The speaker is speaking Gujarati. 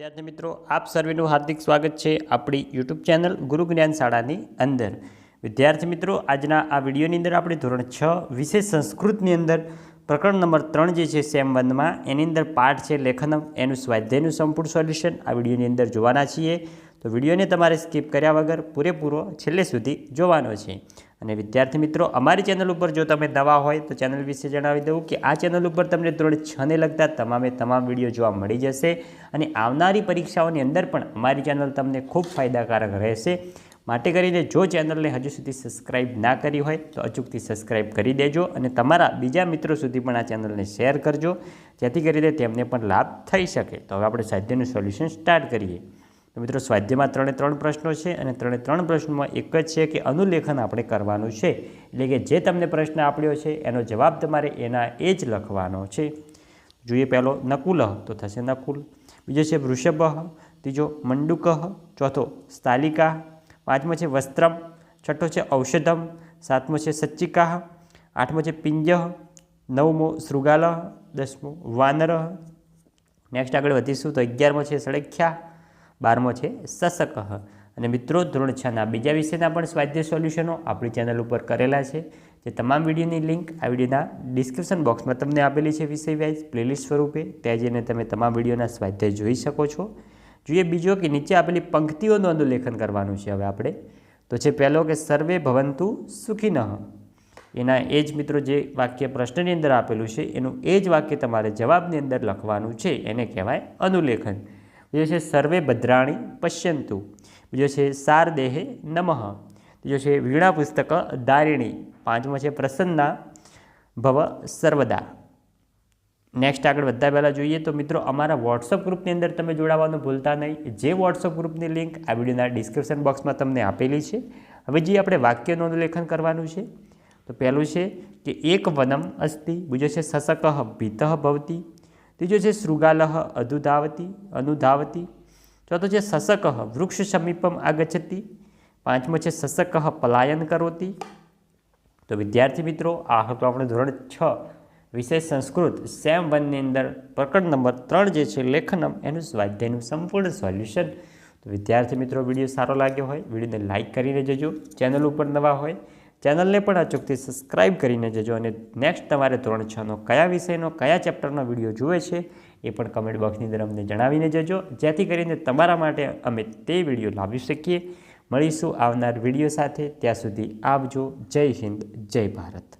વિદ્યાર્થી મિત્રો, આપ સર્વેનું હાર્દિક સ્વાગત છે આપણી યુટ્યુબ ચેનલ ગુરુ જ્ઞાન શાળાની અંદર. વિદ્યાર્થી મિત્રો, આજના આ વિડીયોની અંદર આપણે ધોરણ છ વિશેષ સંસ્કૃતની અંદર પ્રકરણ નંબર ત્રણ જે છે સેમ વનમાં, એની અંદર પાઠ છે લેખનમ એનું સ્વાધ્યાયનું સંપૂર્ણ સોલ્યુશન. આ વિડીયોની અંદર જોવાના છીએ. તો વિડીયોને તમારે સ્કીપ કર્યા વગર પૂરેપૂરો છેલ્લે સુધી જોવાનો છે. અને વિદ્યાર્થી મિત્રો, અમારી ચેનલ ઉપર જો તમે નવા હોય તો ચેનલ વિશે જણાવી દઉં કે આ ચેનલ ઉપર તમને ધોરણ છને લગતા તમામે તમામ વીડિયો જોવા મળી જશે અને આવનારી પરીક્ષાઓની અંદર પણ અમારી ચેનલ તમને ખૂબ ફાયદાકારક રહેશે. માટે કરીને જો ચેનલને હજુ સુધી સબસ્ક્રાઇબ ના કરી હોય તો અચૂકથી સબસ્ક્રાઇબ કરી દેજો અને તમારા બીજા મિત્રો સુધી પણ આ ચેનલને શેર કરજો. જેથી કરીને તેમને પણ લાભ થઈ શકે. તો હવે આપણે સાહિત્યનું સોલ્યુશન સ્ટાર્ટ કરીએ. તો મિત્રો સ્વાધ્યમાં ત્રણે ત્રણ પ્રશ્નો છે અને ત્રણે ત્રણ પ્રશ્નોમાં એક જ છે કે અનુલેખન આપણે કરવાનું છે. એટલે કે જે તમને પ્રશ્ન આપ્યો છે, એનો જવાબ તમારે એના એ જ લખવાનો છે. જોઈએ પહેલો, નકુલ તો થશે નકુલ. બીજો છે વૃષભ. ત્રીજો, મંડુક. ચોથો, સ્થાલિકા. પાંચમો છે વસ્ત્રમ. છઠ્ઠો છે ઔષધમ. સાતમો છે સચ્ચિકા. આઠમો છે પિંજ. નવમો, શૃગાલ. દસમો, વાનર. નેક્સ્ટ આગળ વધીશું તો અગિયારમો છે સળખ્યા બારમો છે સસક અને મિત્રો, ધોરણ છના બીજા વિષયના પણ સ્વાધ્યાય સોલ્યુશનો આપણી ચેનલ ઉપર કરેલા છે. જે તમામ વિડીયોની લિંક આ વિડીયોના ડિસ્ક્રિપ્શન બોક્સમાં તમને આપેલી છે વિષય વાઇઝ પ્લેલિસ્ટ સ્વરૂપે. ત્યાં જઈને તમે તમામ વિડીયોના સ્વાધ્યાય જોઈ શકો છો. જોઈએ બીજો કે નીચે આપેલી પંક્તિઓનું અનુલેખન કરવાનું છે હવે આપણે. તો છે પહેલો કે સર્વે ભવંતુ સુખી નહ એના એ જ મિત્રો જે વાક્ય પ્રશ્નની અંદર આપેલું છે, એનું એ જ વાક્ય તમારે જવાબની અંદર લખવાનું છે. એને કહેવાય અનુલેખન. બીજો છે સર્વે ભદ્રાણી પશ્યંતુ. બીજો છે સાર દેહે નમઃ. બીજો છે વીણા પુસ્તક દારિણી પાંચમો છે પ્રસન્ના ભવ સર્વદા. નેક્સ્ટ આગળ વધતા પહેલાં જોઈએ તો મિત્રો અમારા વોટ્સઅપ ગ્રુપની અંદર તમે જોડાવાનું ભૂલતા નહીં. જે વોટ્સઅપ ગ્રુપની લિંક આ વિડીયોના ડિસ્ક્રિપ્શન બોક્સમાં તમને આપેલી છે. હવે જે આપણે વાક્યનું લેખન કરવાનું છે, તો પહેલું છે કે એક વનમ અસ્તિ. બીજો છે સસક ભીત ભવતી. ત્રીજો છે શૃગાલ અધુધાવતી અનુધાવતી. ચોથો છે સસક, વૃક્ષ સમીપમ આગચ્છતી. પાંચમો છે સસક, પલાયન કરોતી. તો વિદ્યાર્થી મિત્રો, આ હતું આપણે ધોરણ છ વિશેષ સંસ્કૃત. સેમ વનની અંદર પ્રકરણ નંબર ત્રણ જે છે લેખનમ, એનું સ્વાધ્યાયનું સંપૂર્ણ સોલ્યુશન. તો વિદ્યાર્થી મિત્રો, વીડિયો સારો લાગ્યો હોય, વિડીયોને લાઇક કરીને જજો. ચેનલ ઉપર નવા હોય ચેનલને પણ અચૂકથી સબસ્ક્રાઇબ કરીને જજો અને નેક્સ્ટ તમારે ધોરણ છનો કયા વિષયનો, કયા ચેપ્ટરનો વીડિયો જુએ છે એ પણ કમેન્ટ બોક્સની અંદર અમને જણાવીને જજો. જેથી કરીને તમારા માટે અમે તે વીડિયો લાવી શકીએ. મળીશું આવનાર વીડિયો સાથે. ત્યાં સુધી આવજો જય હિન્દ, જય ભારત.